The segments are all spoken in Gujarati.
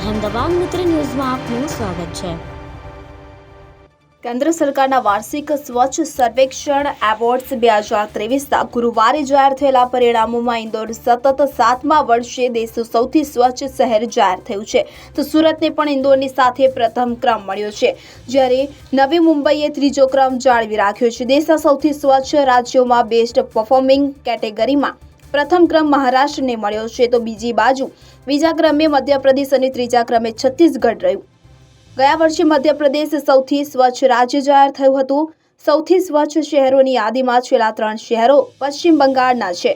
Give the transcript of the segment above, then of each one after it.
અહેમદાબાદ મિત્ર ન્યૂઝમાં આપનું સ્વાગત છે. કેન્દ્ર સરકારના વાર્ષિક સ્વચ્છ સર્વેક્ષણ એવોર્ડ્સ બે હજાર ત્રેવીસના ગુરુવારે જાહેર થયેલા પરિણામોમાં ઇન્દોર સતત સાતમા વર્ષે દેશનું સૌથી સ્વચ્છ શહેર જાહેર થયું છે. તો સુરતને પણ ઇન્દોરની સાથે પ્રથમ ક્રમ મળ્યો છે. જ્યારે નવી મુંબઈએ ત્રીજો ક્રમ જાળવી રાખ્યો છે. દેશના સૌથી સ્વચ્છ રાજ્યોમાં બેસ્ટ પરફોર્મિંગ કેટેગરીમાં પ્રથમ ક્રમ મહારાષ્ટ્રને મળ્યો છે, તો બીજી બાજુ બીજા ક્રમે મધ્યપ્રદેશ અને ત્રીજા ક્રમે છત્તીસગઢ રહ્યું. ગયા વર્ષે મધ્યપ્રદેશ સૌથી સ્વચ્છ રાજ્ય જાહેર થયું હતું. સૌથી સ્વચ્છ શહેરોની યાદીમાં છેલ્લા ત્રણ શહેરો પશ્ચિમ બંગાળના છે.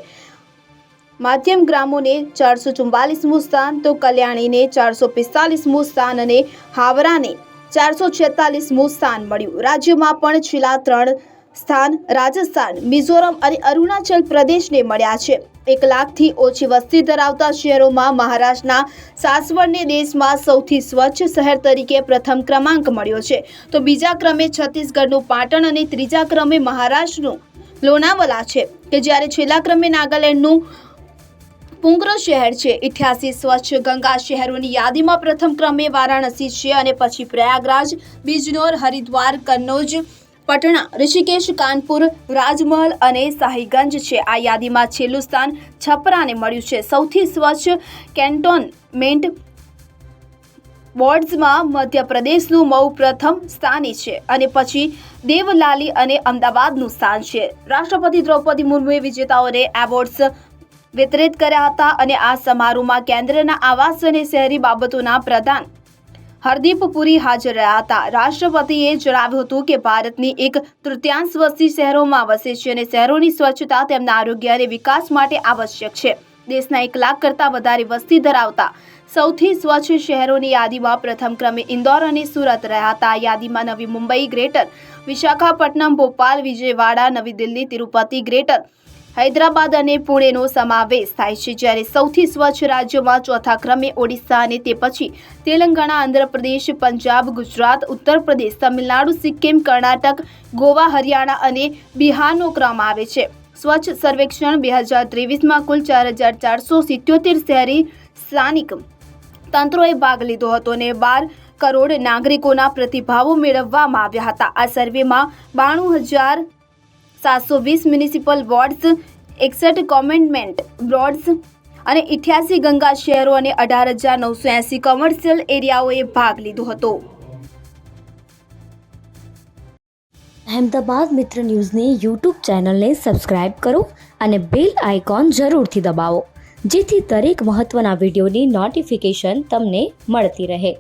માધ્યમ ગ્રામોને ચારસો ચુમ્બાલીસમું સ્થાન તો કલ્યાણીને ચારસો પિસ્તાલીસમું સ્થાન અને હાવરાને ચારસો છેતાલીસમું સ્થાન મળ્યું. રાજ્યમાં પણ છેલ્લા ત્રણ સ્થાન રાજસ્થાન, મિઝોરમ અને અરુણાચલ પ્રદેશને મળ્યા છે. એક લાખથી ઓછી વસ્તી ધરાવતા શહેરોમાં મહારાષ્ટ્રના સાસવડને દેશમાં સૌથી સ્વચ્છ શહેર તરીકે પ્રથમ ક્રમાંક મળ્યો છે. તો બીજા ક્રમે છત્તીસગઢનું પાટણ અને ત્રીજા ક્રમે મહારાષ્ટ્રનું લોનાવલા છે કે જ્યારે છેલ્લા ક્રમે નાગાલેન્ડનું પુંગ્ર શહેર છે. ઇઠ્યાસી સ્વચ્છ ગંગા શહેરોની યાદીમાં પ્રથમ ક્રમે વારાણસી છે અને પછી પ્રયાગરાજ, બિજનોર, હરિદ્વાર, કન્નૌજ પટણા, ઋષિકેશ, કાનપુર, રાજમહલ અને શાહીગંજ છે. આ યાદીમાં છેલ્લું સ્થાન છપરાને મળ્યું છે. સૌથી સ્વચ્છ કેન્ટોનમેન્ટ બોર્ડ્સમાં મધ્યપ્રદેશનું મૌ પ્રથમ સ્થાને છે અને પછી દેવલાલી અને અમદાવાદનું સ્થાન છે. રાષ્ટ્રપતિ દ્રૌપદી મુર્મુએ વિજેતાઓને એવોર્ડ્સ વિતરિત કર્યા હતા અને આ સમારોહમાં કેન્દ્રના આવાસ અને શહેરી બાબતોના પ્રધાન હરદીપ પુરી હાજર રહ્યા હતા. રાષ્ટ્રપતિએ જણાવ્યું હતું કે ભારતની એક તૃતીયાંશ વસ્તી શહેરોમાં વસે છે અને શહેરોની સ્વચ્છતા તેમના આરોગ્ય અને વિકાસ માટે આવશ્યક છે. દેશના એક લાખ કરતાં વધારે વસ્તી ધરાવતા સૌથી સ્વચ્છ શહેરોની યાદીમાં પ્રથમ ક્રમે ઇન્દોર અને સુરત રહ્યા હતા. યાદીમાં નવી મુંબઈ, ગ્રેટર વિશાખાપટ્ટનમ, ભોપાલ, વિજયવાડા, નવી દિલ્હી, તિરુપતિ, ગ્રેટર હૈદરાબાદ અને પુણેનો સમાવેશ થાય છે જ્યારે સૌથી સ્વચ્છ રાજ્યોમાં ચોથા ક્રમે ઓડિશા અને તે પછી તેલંગાણા, આંધ્રપ્રદેશ, પંજાબ, ગુજરાત ઉત્તર પ્રદેશ તમિલનાડુ, સિક્કિમ, કર્ણાટક, ગોવા, હરિયાણા અને બિહારનો ક્રમ આવે છે. સ્વચ્છ સર્વેક્ષણ બે હજાર ત્રેવીસમાં કુલ ચાર હજાર ચારસો સિત્યોતેર શહેરી સ્થાનિક તંત્રોએ ભાગ લીધો હતો અને બાર કરોડ નાગરિકોના પ્રતિભાવો મેળવવામાં આવ્યા હતા. આ સર્વેમાં બાણું હજાર સાતસો વીસ મ્યુનિસિપલ વોર્ડ્સ, એકસઠ કોમેન્ટમેન્ટ વોર્ડ્સ અને ઇઠ્યાસી ગંગા શહેરો અને અઢાર હજાર નવસો એંસી કોમર્શિયલ એરિયાઓએ ભાગ લીધો હતો. અહેમદાબાદ મિત્ર ન્યૂઝની યુટ્યુબ ચેનલને સબસ્ક્રાઇબ કરો અને બેલ આઇકોન જરૂરથી દબાવો, જેથી દરેક મહત્ત્વના વિડીયોની નોટિફિકેશન તમને મળતી રહે.